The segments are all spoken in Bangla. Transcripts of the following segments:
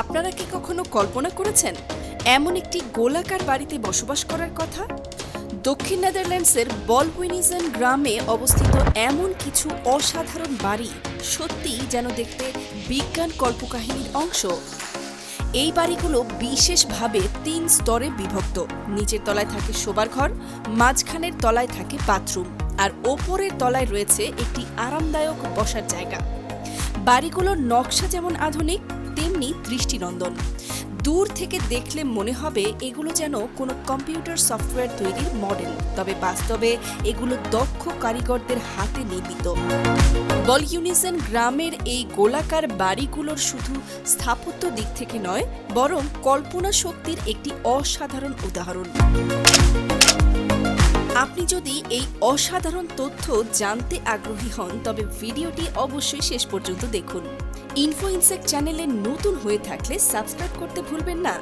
আপনারা কি কখনো কল্পনা করেছেন এমন একটি গোলাকার বাড়িতে বসবাস করার কথা? দক্ষিণ নেদারল্যান্ডসের বলউইনিজেন গ্রামে অবস্থিত এমন কিছু অসাধারণ বাড়ি সত্যিই যেন দেখতে বিজ্ঞান কল্পকাহিনীর অংশ। এই বাড়িগুলো বিশেষভাবে তিন স্তরে বিভক্ত। নিচের তলায় থাকে শোবার ঘর, মাঝখানের তলায় থাকে বাথরুম, আর ওপরের তলায় রয়েছে একটি আরামদায়ক বসার জায়গা। বাড়িগুলোর নকশা যেমন আধুনিক তেমনি দৃষ্টিনন্দন। দূর থেকে দেখলে মনে হবে এগুলো যেন কোনো কম্পিউটার সফটওয়্যার তৈরির মডেল, তবে বাস্তবে এগুলো দক্ষ কারিগরদের হাতে নির্মিত। বল ইউনিসন গ্রামের এই গোলাকার বাড়িগুলোর শুধু স্থাপত্য দিক থেকে নয়, বরং কল্পনা শক্তির একটি অসাধারণ উদাহরণ। আপনি যদি এই অসাধারণ তথ্য জানতে আগ্রহী হন, তবে ভিডিওটি অবশ্যই শেষ পর্যন্ত দেখুন। ইনফো ইনসেক্ট চ্যানেলে নতুন হয়ে থাকলে সাবস্ক্রাইব করতে ভুলবেন না।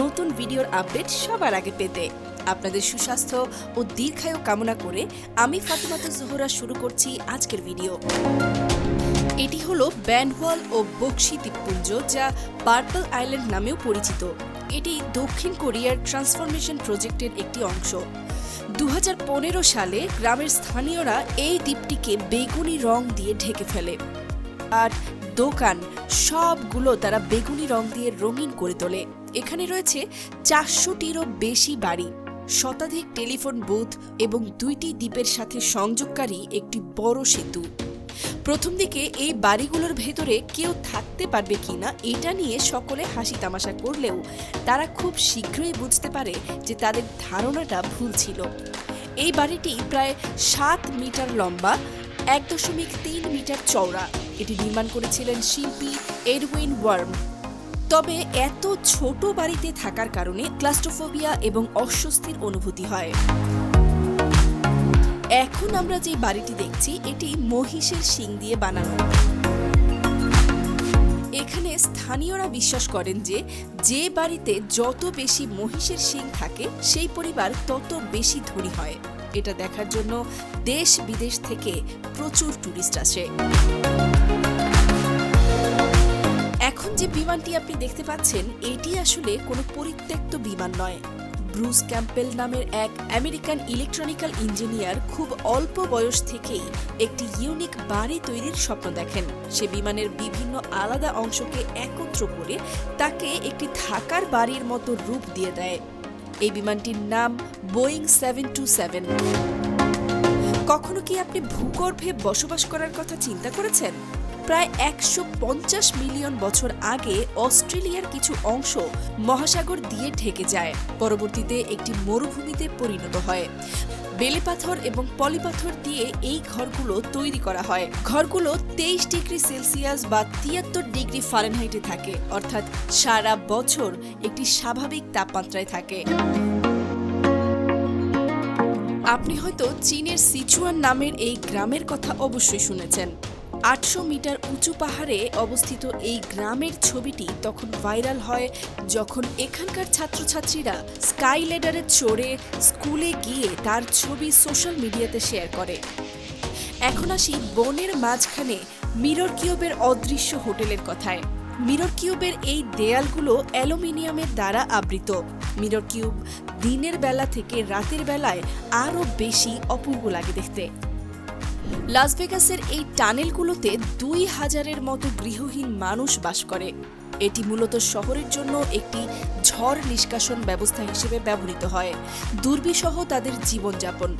নতুন ভিডিওর আপডেট সবার আগে পেতে আপনাদের সুস্বাস্থ্য ও দীর্ঘায়ু কামনা করে আমি ফাতিমাতা জোহরা শুরু করছি আজকের ভিডিও। এটি হলো ব্যান্ডওয়াল ও বক্সি দ্বীপপুঞ্জ, যা পার্পল আইল্যান্ড নামেও পরিচিত। এটি দক্ষিণ কোরিয়ার ট্রান্সফরমেশন প্রজেক্টের একটি অংশ। দু হাজার পনেরো সালে গ্রামের স্থানীয়রা এই দ্বীপটিকে বেগুনি রং দিয়ে ঢেকে ফেলে। আর দোকান সবগুলো তারা বেগুনি রং দিয়ে রঙিন করে তোলে। এখানে রয়েছে চারশোটিরও বেশি বাড়ি, শতাধিক টেলিফোন বুথ এবং দুইটি দ্বীপের সাথে সংযোগকারী একটি বড় সেতু। প্রথম দিকে এই বাড়িগুলোর ভেতরে কেউ থাকতে পারবে কিনা এটা নিয়ে সকলে হাসি তামাশা করলেও তারা খুব শীঘ্রই বুঝতে পারে যে তাদের ধারণাটা ভুল ছিল। এই বাড়িটি প্রায় সাত মিটার লম্বা, এক দশমিক তিন মিটার চওড়া। এটি নির্মাণ করেছিলেন শিল্পী এডউইন ওয়ার্ম। তবে এত ছোট বাড়িতে থাকার কারণে ক্লাস্ট্রোফোবিয়া এবং অস্বস্তির অনুভূতি হয়। এখন আমরা যে বাড়িটি দেখছি, এটি মহিষের শিং দিয়ে বানানো। এখানে স্থানীয়রা বিশ্বাস করেন যে যে বাড়িতে যত বেশি মহিষের শিং থাকে, সেই পরিবার তত বেশি ধনী হয়। এটা দেখার জন্য দেশ বিদেশ থেকে প্রচুর টুরিস্ট আসে। এখন যে বিমানটি আপনি দেখতে পাচ্ছেন, এটি আসলে কোনো পরিত্যক্ত বিমান নয়। ব্রুস ক্যাম্পেল নামের এক আমেরিকান ইলেকট্রনিক্যাল ইঞ্জিনিয়ার খুব অল্প বয়স থেকেই একটি ইউনিক বাড়ি তৈরির স্বপ্ন দেখেন। সে বিমানের বিভিন্ন আলাদা অংশকে একত্র করে তাকে একটি থাকার বাড়ির মতো রূপ দিয়ে দেয়। এই বিমানটির নাম বোয়িং সেভেন টু সেভেন। কখনো কি আপনি ভূগর্ভে বসবাস করার কথা চিন্তা করেছেন? প্রায় একশো পঞ্চাশ মিলিয়ন বছর আগে অস্ট্রেলিয়ার কিছু অংশ মহাসাগর দিয়ে ঢেকে যায়। পরবর্তীতে একটি মরুভূমিতে পরিণত হয়। বেলে পাথর এবং পলিপাথর দিয়ে এই ঘরগুলো তৈরি করা হয়। ঘরগুলো তেইশ ডিগ্রি সেলসিয়াস বা তিয়াত্তর ডিগ্রি ফারেনহাইটে থাকে, অর্থাৎ সারা বছর একটি স্বাভাবিক তাপমাত্রায় থাকে। আপনি হয়তো চীনের সিচুয়ান নামের এই গ্রামের কথা অবশ্যই শুনেছেন। আটশো মিটার উঁচু পাহাড়ে অবস্থিত এই গ্রামের ছবিটি তখন ভাইরাল হয় যখন এখানকার ছাত্রছাত্রীরা স্কাই লেডারে চড়ে স্কুলে গিয়ে তার ছবি সোশ্যাল মিডিয়াতে শেয়ার করে। এখন আসি বনের মাঝখানে মিরর কিউবের অদৃশ্য হোটেলের কথায়। মিরর কিউবের এই দেয়ালগুলো অ্যালুমিনিয়ামের দ্বারা আবৃত। মিরর কিউব দিনের বেলা থেকে রাতের বেলায় আরও বেশি অপূর্ব লাগে দেখতে। লাস ভেগাসের এই টানেলগুলোতে দুই হাজারের মতো গৃহহীন মানুষ বাস করে। এটি মূলত শহরের জন্য একটি ঝড় নিষ্কাশন ব্যবস্থা হিসেবে ব্যবহৃত হয়। দুর্বিসহ তাদের জীবনযাপন।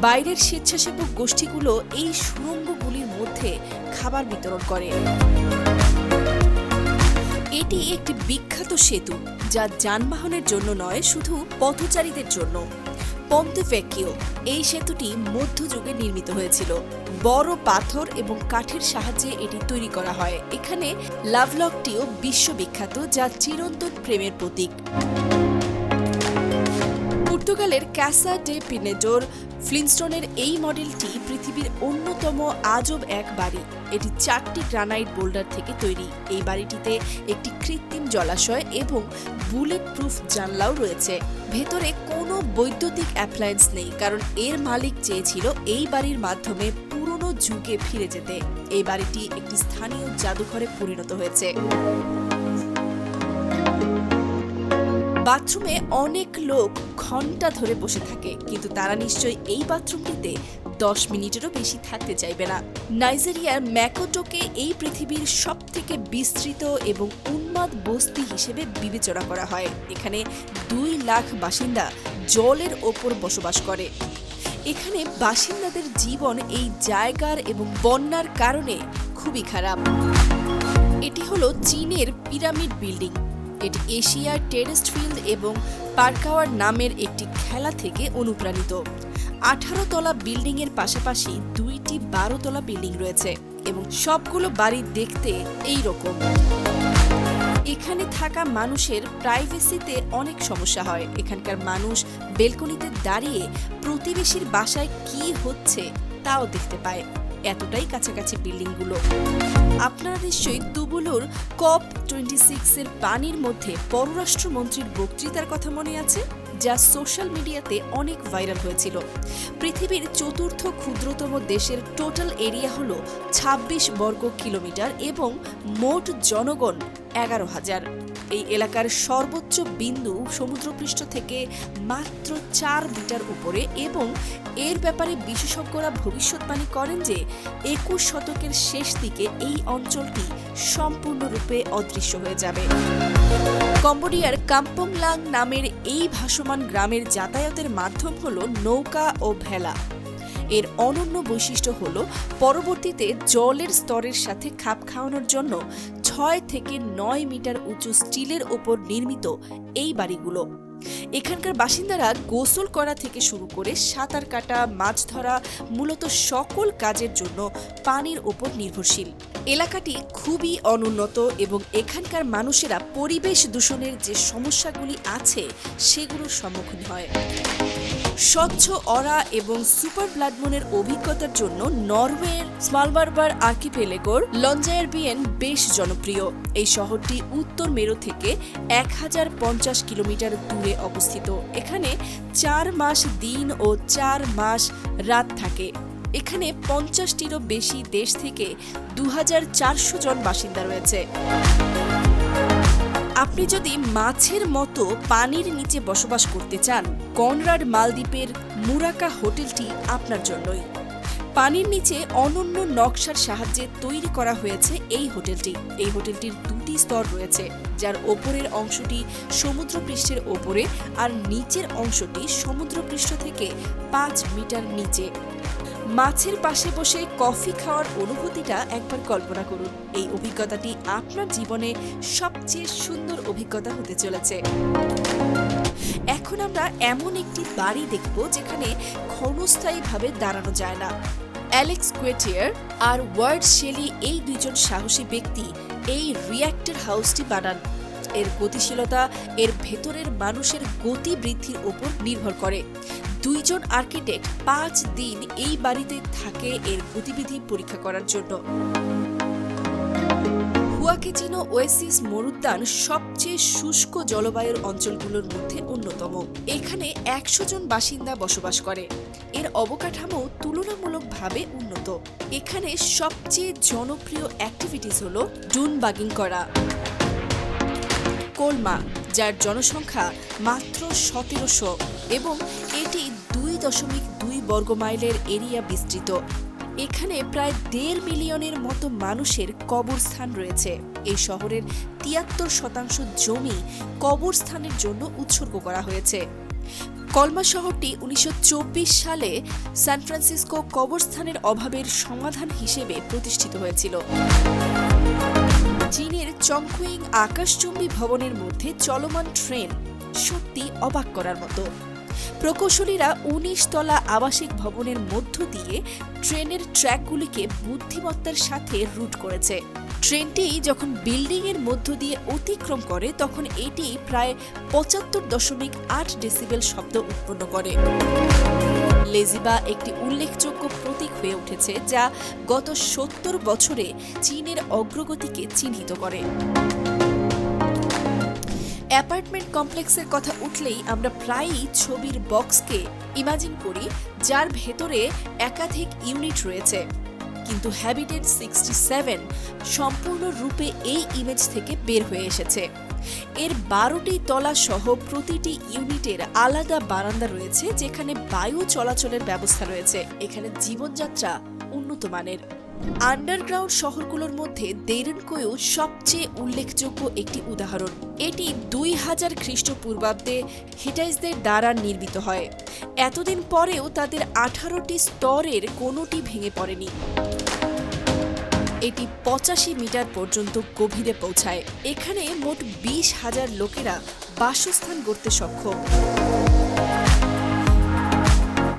বাইরের স্বেচ্ছাসেবক গোষ্ঠীগুলো এই সুড়ঙ্গগুলির মধ্যে খাবার বিতরণ করে। এটি একটি বিখ্যাত সেতু, যা যানবাহনের জন্য নয়, শুধু পথচারীদের জন্য। পন্তেফেকিও এই সেতুটি মধ্যযুগে নির্মিত হয়েছিল। বড় পাথর এবং কাঠের সাহায্যে এটি তৈরি করা হয়। এখানে লাভলকটিও বিশ্ববিখ্যাত, যা চিরন্তন প্রেমের প্রতীক। পর্তুগালের ক্যাসা ডে পিনেডোর ফ্লিনস্টোনের এই মডেলটি পৃথিবীর অন্যতম আজব এক বাড়ি। এটি চারটি গ্রানাইট বোল্ডার থেকে তৈরি। এই বাড়িটিতে একটি কৃত্রিম জলাশয় এবং বুলেট প্রুফ জানলাও রয়েছে। ভেতরে কোনো বৈদ্যুতিক অ্যাপ্লায়েন্স নেই, কারণ এর মালিক চেয়েছিল এই বাড়ির মাধ্যমে পুরনো যুগে ফিরে যেতে। এই বাড়িটি একটি স্থানীয় জাদুঘরে পরিণত হয়েছে। বাথরুমে অনেক লোক ঘণ্টা ধরে বসে থাকে, কিন্তু তারা নিশ্চয়ই এই বাথরুমটিতে দশ মিনিটেরও বেশি থাকতে চাইবে না। নাইজেরিয়ার ম্যাকোটোকে এই পৃথিবীর সব থেকে বিস্তৃত এবং উন্মাদ বস্তি হিসেবে বিবেচনা করা হয়। এখানে দুই লাখ বাসিন্দা জলের ওপর বসবাস করে। এখানে বাসিন্দাদের জীবন এই জায়গার এবং বন্যার কারণে খুবই খারাপ। এটি হলো চীনের পিরামিড বিল্ডিং। এটি এশিয়ার টেরেস্ট ফিল্ড এবং পার্কাওয়ার নামের একটি খেলা থেকে অনুপ্রাণিত। আঠারো তলা বিল্ডিং এর পাশাপাশি দুইটি বারো তলা বিল্ডিং রয়েছে এবং সবগুলো বাড়ি দেখতে এই রকম। এখানে থাকা মানুষের প্রাইভেসিতে অনেক সমস্যা হয়। এখানকার মানুষ বেলকনিতে দাঁড়িয়ে প্রতিবেশীর বাসায় কি হচ্ছে তাও দেখতে পায়। এতটাই কাছাকাছি বিল্ডিংগুলো। আপনারা নিশ্চয়ই তুবুলুর কপ টোয়েন্টি সিক্সের পানির মধ্যে পররাষ্ট্রমন্ত্রীর বক্তৃতার কথা মনে আছে, যা সোশ্যাল মিডিয়াতে অনেক ভাইরাল হয়েছিল। পৃথিবীর চতুর্থ ক্ষুদ্রতম দেশের টোটাল এরিয়া হল ২৬ বর্গ কিলোমিটার এবং মোট জনগণ এগারো হাজার। এই এলাকার সর্বোচ্চ বিন্দু সমুদ্রপৃষ্ঠ থেকে মাত্র চার মিটার উপরে এবং এর ব্যাপারে বিশেষজ্ঞরা ভবিষ্যৎবাণী করেন যে একুশ শতকের শেষ দিকে এই অঞ্চলটি সম্পূর্ণরূপে অদৃশ্য হয়ে যাবে। কম্বোডিয়ার কাম্পংলাং নামের এই ভাসমান গ্রামের যাতায়াতের মাধ্যম হল নৌকা ও ভেলা। এর অনন্য বৈশিষ্ট্য হল পরবর্তীতে জলের স্তরের সাথে খাপ খাওয়ানোর জন্য ছয় থেকে নয় মিটার উঁচু স্টিলের ওপর নির্মিত এই বাড়িগুলো। এখানকার বাসিন্দারা গোসল করা থেকে শুরু করে সাঁতার কাটা, মাছ ধরা মূলত সকল কাজের জন্য পানির ওপর নির্ভরশীল। এলাকাটি খুবই অনুন্নত এবং এখানকার মানুষেরা পরিবেশ দূষণের যে সমস্যাগুলি আছে সেগুলোর সম্মুখীন হয়। স্বচ্ছ অরা এবং সুপার ব্লাডমুনের অভিজ্ঞতার জন্য নরওয়ের স্মালবারবার আর্কিপেলেগোর লঞ্জায়ার বিয়েন বেশ জনপ্রিয়। এই শহরটি উত্তর মেরু থেকে এক হাজার পঞ্চাশ কিলোমিটার দূরে অবস্থিত। এখানে চার মাস দিন ও চার মাস রাত থাকে। এখানে পঞ্চাশটিরও বেশি দেশ থেকে দু হাজার চারশো জন বাসিন্দা রয়েছে। আপনি যদি মাছের মতো পানির নিচে বসবাস করতে চান, কনরাড মালদ্বীপের মুরাকা হোটেলটি আপনার জন্যই। পানির নিচে অনন্য নকশার সাহায্যে তৈরি করা হয়েছে এই হোটেলটি। এই হোটেলটির দুটি স্তর রয়েছে, যার ওপরের অংশটি সমুদ্রপৃষ্ঠের ওপরে আর নিচের অংশটি সমুদ্রপৃষ্ঠ থেকে পাঁচ মিটার নিচে। মাছের পাশে বসে কফি খাওয়ার অনুভূতিটা একবার কল্পনা করুন। এই অভিজ্ঞতাটি আপনার জীবনে সবচেয়ে সুন্দর অভিজ্ঞতা হতে চলেছে। এখন আমরা এমন একটি বাড়ি দেখব যেখানে ক্ষণস্থায়ীভাবে দাঁড়ানো যায় না। অ্যালেক্স কোয়েটিয়ার আর ওয়ার্ড শেলি এই দুজন সাহসী ব্যক্তি এই রিয়্যাক্টর হাউসটি বানান। এর গতিশীলতা, এর ভেতরের মানুষের গতি বৃদ্ধির ওপর নির্ভর করে। দুইজন আর্কিটেক্ট পাঁচ দিন এই বাড়িতে থাকে এর গতিবিধি পরীক্ষা করার জন্য। হুয়াকেচিনো ওয়েসিস মরুদ্যান সবচেয়ে শুষ্ক জলবায়ুর অঞ্চলগুলোর মধ্যে অন্যতম। এখানে একশো জন বাসিন্দা বসবাস করে। এর অবকাঠামো তুলনামূলকভাবে উন্নত। এখানে সবচেয়ে জনপ্রিয় অ্যাক্টিভিটিস হল ডুন বাগিং করা। কোলমা, যার জনসংখ্যা মাত্র সতেরোশো। এবং এটি দুই দশমিক দুই বর্গমাইলের এরিয়া বিস্তৃত। এখানে প্রায় দেড় মিলিয়নের মতো মানুষের কবরস্থান রয়েছে। এই শহরের তিয়াত্তর শতাংশ জমি কবরস্থানের জন্য উৎসর্গ করা হয়েছে। কলমা শহরটি উনিশশো চব্বিশ সালে সান ফ্রান্সিসকো কবরস্থানের অভাবের সমাধান হিসেবে প্রতিষ্ঠিত হয়েছিল। চীনের চংকুইং আকাশচুম্বী ভবনের মধ্যে চলমান ট্রেন সত্যি অবাক করার মতো। প্রকৌশলীরা উনিশ তলা আবাসিক ভবনের মধ্য দিয়ে ট্রেনের ট্র্যাকগুলিকে বুদ্ধিমত্তার সাথে রুট করেছে। ট্রেনটি যখন বিল্ডিং এর মধ্য দিয়ে অতিক্রম করে, তখন এটি প্রায় পঁচাত্তর দশমিক আট ডেসিবেল শব্দ উৎপন্ন করে। লেজিবা একটি উল্লেখযোগ্য প্রতীক হয়ে উঠেছে, যা গত সত্তর বছরে চীনের অগ্রগতিকে চিহ্নিত করে। অ্যাপার্টমেন্ট কমপ্লেক্সের কথা উঠলেই আমরা প্রায়ই ছবির বক্সকে ইমাজিন করি, যার ভেতরে একাধিক ইউনিট রয়েছে। কিন্তু হ্যাবিটেট সিক্সটি সেভেন সম্পূর্ণরূপে এই ইমেজ থেকে বের হয়ে এসেছে। এর বারোটি তলা সহ প্রতিটি ইউনিটের আলাদা বারান্দা রয়েছে, যেখানে বায়ু চলাচলের ব্যবস্থা রয়েছে। এখানে জীবনযাত্রা উন্নত মানের আন্ডারগ্রাউন্ড শহরগুলোর মধ্যে দেরেনকোয়ও সবচেয়ে উল্লেখযোগ্য একটি উদাহরণ। এটি দুই হাজার খ্রিস্টপূর্বাব্দে হিটাইসদের দ্বারা নির্মিত হয়। এতদিন পরেও তাদের আঠারোটি স্তরের কোনোটি ভেঙে পড়েনি। এটি পঁচাশি মিটার পর্যন্ত গভীরে পৌঁছায়। এখানে মোট বিশ হাজার লোকেরা বাসস্থান গড়তে সক্ষম।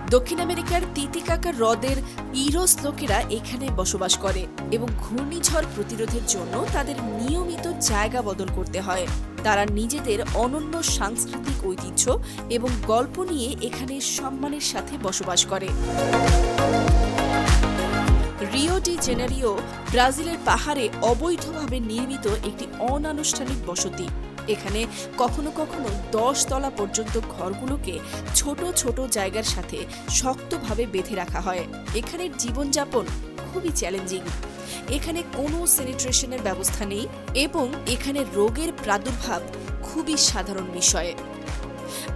দক্ষিণ আমেরিকার তিতিকাকা হ্রদের ইরোস লোকেরা এখানে বসবাস করে এবং ঘূর্ণিঝড় প্রতিরোধের জন্য তাদের নিয়মিত জায়গা বদল করতে হয়। তারা নিজেদের অনন্য সাংস্কৃতিক ঐতিহ্য এবং গল্প নিয়ে এখানে সম্মানের সাথে বসবাস করে। রিও ডি জেনারিও ব্রাজিলের পাহাড়ে অবৈধভাবে নির্মিত একটি অনানুষ্ঠানিক বসতি। এখানে কখনো কখনো দশ তলা পর্যন্ত ঘরগুলোকে ছোট ছোট জায়গার সাথে শক্তভাবে বেঁধে রাখা হয়। এখানের জীবনযাপন খুবই চ্যালেঞ্জিং এখানে কোনো স্যানিটেশনের ব্যবস্থা নেই এবং এখানে রোগের প্রাদুর্ভাব খুবই সাধারণ বিষয়।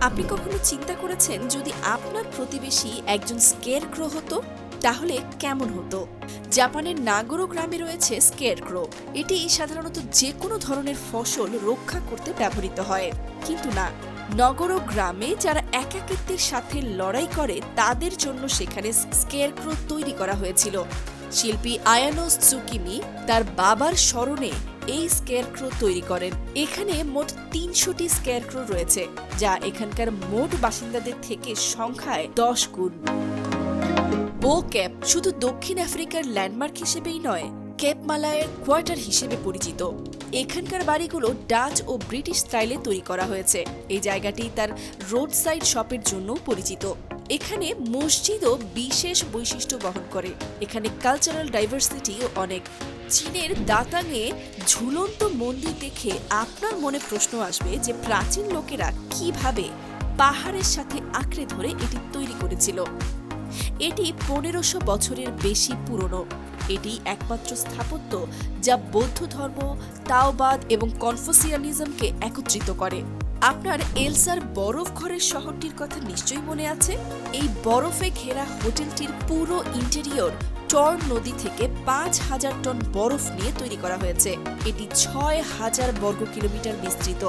আপনি কখনো চিন্তা করেছেন যদি আপনার প্রতিবেশী একজন স্কেয়ার গ্রহ হতো? তাহলে কেমন হতো? জাপানের নাগরো গ্রামে রয়েছে স্কেয়ারক্রো এটি সাধারণত যে কোনো ধরনের ফসল রক্ষা করতে ব্যবহৃত হয়। কিন্তু না, নগর গ্রামে যারা একাকিত্বের সাথে লড়াই করে, তাদের জন্য সেখানে স্কেয়ারক্রো তৈরি করা হয়েছিল। শিল্পী আয়ানোস সুকিমি তার বাবার স্মরণে এই স্কেয়ারক্রো তৈরি করেন। এখানে মোট তিনশোটি স্কেয়ারক্রো রয়েছে, যা এখানকার মোট বাসিন্দাদের থেকে সংখ্যায় দশ গুণ। বো ক্যাপ শুধু দক্ষিণ আফ্রিকার ল্যান্ডমার্ক হিসেবেই নয় কেপ মালায়ের কোয়ার্টার হিসেবে পরিচিত। এখানকার বাড়িগুলো ডাচ ও ব্রিটিশ স্টাইলে তৈরি করা হয়েছে। এই জায়গাটি তার রোড সাইড শপের জন্যও পরিচিত। এখানে মসজিদও বিশেষ বৈশিষ্ট্য বহন করে। এখানে কালচারাল ডাইভার্সিটিও অনেক। চীনের দাতাংয়ে ঝুলন্ত মন্দির দেখে আপনার মনে প্রশ্ন আসবে যে প্রাচীন লোকেরা কীভাবে পাহাড়ের সাথে আঁকড়ে ধরে এটি তৈরি করেছিল। এটি পনেরোশো বছরের বেশি পুরনো। এটি একমাত্র স্থাপত্য যা বৌদ্ধ ধর্ম, তাওবাদ এবং কনফুসিয়ানিজমকে একত্রিত করে। আপনার এলসার বরফ ঘরের শহরটির কথা নিশ্চয়ই মনে আছে? এই বরফে ঘেরা হোটেলটির পুরো ইন্টেরিয়র টর নদী থেকে পাঁচ হাজার টন বরফ নিয়ে তৈরি করা হয়েছে। এটি ছয় হাজার বর্গ কিলোমিটার বিস্তৃত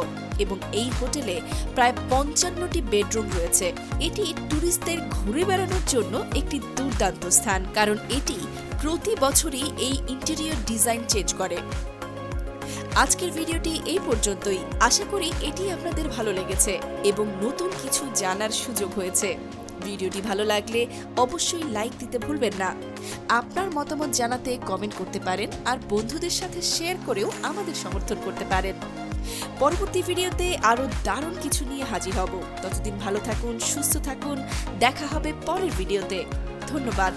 এবং এই হোটেলে প্রায় পঞ্চান্নটি বেডরুম রয়েছে। এটি ট্যুরিস্টদের ঘুরে বেড়ানোর জন্য একটি দুর্দান্ত স্থান, কারণ এটি প্রতি বছরই এই ইন্টেরিয়র ডিজাইন চেঞ্জ করে। আজকের ভিডিওটি এই পর্যন্তই। আশা করি এটি আপনাদের ভালো লেগেছে এবং নতুন কিছু জানার সুযোগ হয়েছে। ভিডিওটি ভালো লাগলে অবশ্যই লাইক দিতে ভুলবেন না। আপনার মতামত জানাতে কমেন্ট করতে পারেন আর বন্ধুদের সাথে শেয়ার করেও আমাদের সমর্থন করতে পারেন। পরবর্তী ভিডিওতে আরও দারুণ কিছু নিয়ে হাজির হব। ততদিন ভালো থাকুন, সুস্থ থাকুন। দেখা হবে পরের ভিডিওতে। ধন্যবাদ।